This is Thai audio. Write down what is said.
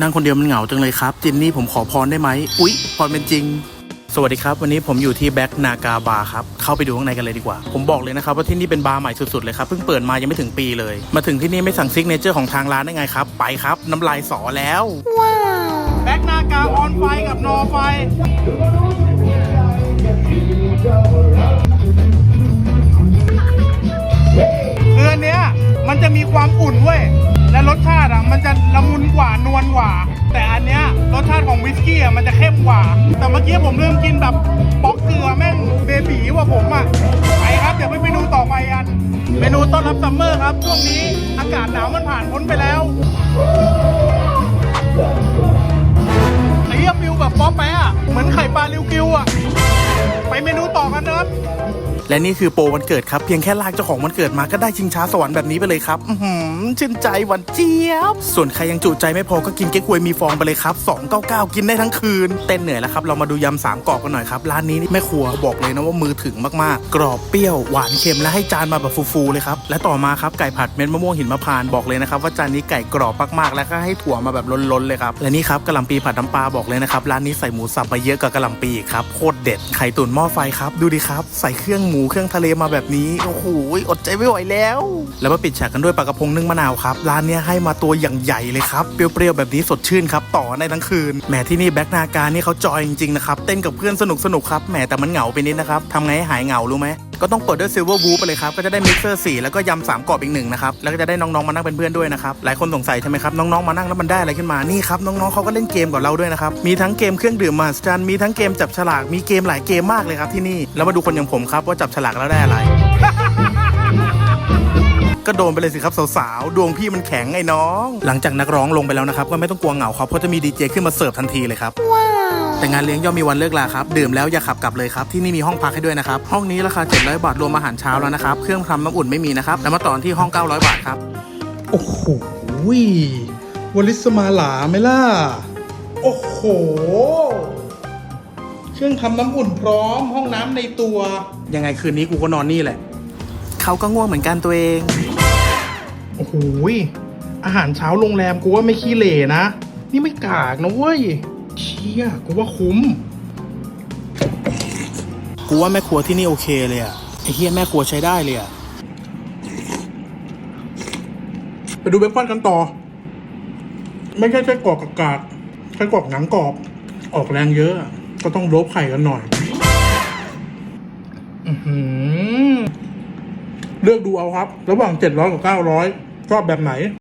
นั่งคนเดียวมันเหงาจังเลยครับ จินนี่ผมขอพรได้ไหม อุ๊ย พรเป็นจริง สวัสดีครับ วันนี้ผมอยู่ที่แบ็กนากาบาร์ครับ เข้าไปดูข้างในกันเลยดีกว่า ผมบอกเลยนะครับว่าที่นี่เป็นบาร์ใหม่สุดๆเลยครับ เพิ่งเปิดมายังไม่ถึงปีเลย มาถึงที่นี่ไม่สั่งซิกเนเจอร์ของทางร้านได้ไงครับ ไปครับ น้ำลายสอแล้วแบ็กนากาออนไฟกับนอไฟคืออันเนี้ยมันจะมีความอุ่นเว้ย แต่เมื่อกี้ผมลืมกินแบบป๊อกเกลือแม่งเบบีว่าผมอะไปครับเดี๋ยวไปเมนูต่อไปกัน เมนูต้อนรับซัมเมอร์ครับ ช่วงนี้อากาศหนาวมันผ่านพ้นไปแล้วไอ้เหี้ยฟิวแบบป๊อปแปะอะเหมือนไข่ปลาลิวกิวอะ ไปเมนูต่อกันนะครับ และนี่คือโปรวันเกิดครับ เพียงแค่ลากเจ้าของวันเกิดมาก็ได้ชิงช้าสวรรค์แบบนี้ไปเลยครับอือหือชื่นใจหวานเจี๊ยบ ส่วนใครยังจุใจไม่พอก็กินเก๊กฮวยมีฟองไปเลยครับ299 กินได้ทั้งคืน เต้นเหนื่อยแล้วครับ เรามาดูยำสามกรอบกันหน่อยครับ ร้านนี้นี่แม่ครัวบอกเลยนะว่ามือถึงมากๆ กรอบเปรี้ยวหวานเค็มและให้จานมาแบบฟูๆเลยครับ และต่อมาครับไก่ผัดเม็ดมะม่วงหินมะพร้านบอกเลยนะครับว่าจานนี้ไก่กรอบมากๆ และก็ให้ถั่วมาแบบล้นๆเลยครับ และนี่ครับกะหล่ำปีผัดน้ำปลาบอกเลยนะครับร้านนี้ใส่หมูสับมาเยอะกว่ากะหล่ำปีครับโคตรเด็ดไข่ตุ๋นหม้อไฟครับดูดิครับใส่เครื่องหมูเครื่องทะเลมาแบบนี้ โอ้โหอดใจไม่ไหวแล้ว แล้วมาปิดฉากกันด้วยปลากระพงนึ่งมะนาวครับร้านเนี้ยให้มาตัวอย่างใหญ่เลยครับ เปรี้ยวๆแบบนี้สดชื่นครับ ต่อในทั้งคืนแหมที่นี่แบ็กนาการนี่เขาจอยจริงๆนะครับเต้นกับเพื่อนสนุกสนุกๆครับแหมแต่มันเหงาไปนิดนะครับทำไงให้หายเหงารู้ไหมก็ต้องเปิดด้วยซิลเวอร์วูไปเลยครับ ก็จะได้มิกเซอร์สี่แล้วก็ยำสามกรอบอีกหนึ่งนะครับ แล้วก็จะได้น้องๆมานั่งเป็นเพื่อนด้วยนะครับ หลายคนสงสัยใช่ไหมครับ น้องๆมานั่งแล้วมันได้อะไรขึ้นมา นี่ครับ น้องๆเขาก็เล่นเกมกับเราด้วยนะครับ มีทั้งเกมเครื่องดื่มมหัศจรรย์มีทั้งเกมจับฉลาก มีเกมหลายเกมมากเลยครับที่นี่ แล้วมาดูคนอย่างผมครับว่าจับฉลากแล้วได้อะไร ก็โดนไปเลยสิครับสาวๆ ดวงพี่มันแข็งไอ้น้อง หลังจากนักร้องลงไปแล้วนะครับก็ไม่ต้องกลัวเหงาครับเพราะจะมีดีเจขึ้นมาเสิร์ฟทันทีเลยครับ แต่งานเลี้ยงย่อมมีวันเลิกลาครับ ดื่มแล้วอย่าขับกลับเลยครับ ที่นี่มีห้องพักให้ด้วยนะครับ ห้องนี้ราคา 700 บาทรวมอาหารเช้าแล้วนะครับ เครื่องทำน้ำอุ่นไม่มีนะครับ แล้วมาต่อที่ห้อง 900 บาทครับ โอ้โหวลิสมาหลาไหมล่ะ โอ้โห เครื่องทำน้ำอุ่นพร้อม ห้องน้ำในตัว ยังไงคืนนี้กูก็นอนนี่แหละ เขาก็ง่วงเหมือนกันตัวเอง โอ้โหอาหารเช้าโรงแรมกูว่าไม่ขี้เหร่นะ นี่ไม่กากนะเว้ยเชี่ยกูว่าคุ้ม กูว่าแม่ครัวที่นี่โอเคเลยอะไอ้เฮียแม่ครัวใช้ได้เลยอะไปดูเบคอนกันต่อ ไม่ใช่ไส้กรอกกากๆไส้กรอกหนังกรอบ ออกแรงเยอะ ก็ต้องลบไข่กันหน่อยอือหือเลือกดูเอาครับ ระหว่าง700กับ900ชอบแบบไหน